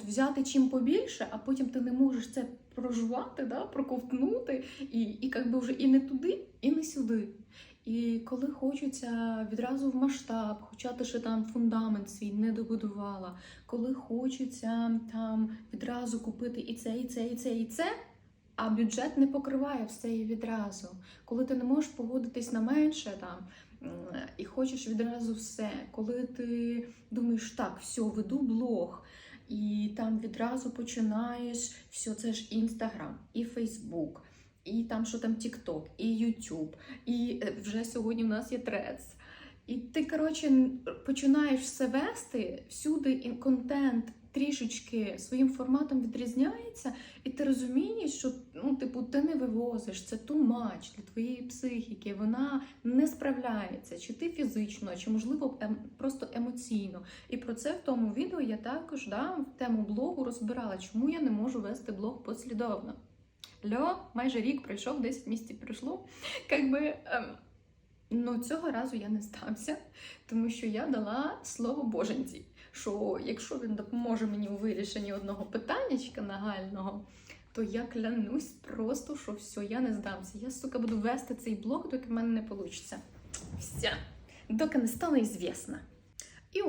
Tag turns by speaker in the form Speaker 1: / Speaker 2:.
Speaker 1: от взяти чим побільше, а потім ти не можеш це прожувати, да, проковтнути, і, і як би вже і не туди, і не сюди. І коли хочеться відразу в масштаб, хоча ти ще там фундамент свій не добудувала, коли хочеться там відразу купити і це, і це, і це, і це, а бюджет не покриває все і відразу. Коли ти не можеш погодитись на менше там і хочеш відразу все, коли ти думаєш, так, все, веду блог. І там відразу починаєш все, це ж Інстаграм, і Фейсбук, і там що там Тікток, і Ютуб, і е, вже сьогодні в нас є Трец. І ти, коротше, починаєш все вести, всюди контент трішечки своїм форматом відрізняється, і ти розумієш, що ну, типу, ти не вивозиш, це much для твоєї психіки, вона не справляється, чи ти фізично, чи можливо ем, просто емоційно. І про це в тому відео я також да, в тему блогу розбирала, чому я не можу вести блог послідовно. Льо, майже рік пройшов, 10 місяців пройшло. Как би, ем, ну, цього разу я не здамся, тому що я дала слово боженці, що якщо він допоможе мені у вирішенні одного питаннячка нагального, то я клянусь просто, що все, я не здамся. Я, сука, буду вести цей блог, доки в мене не вийде. Все. Доки не стане ізвісно. І от.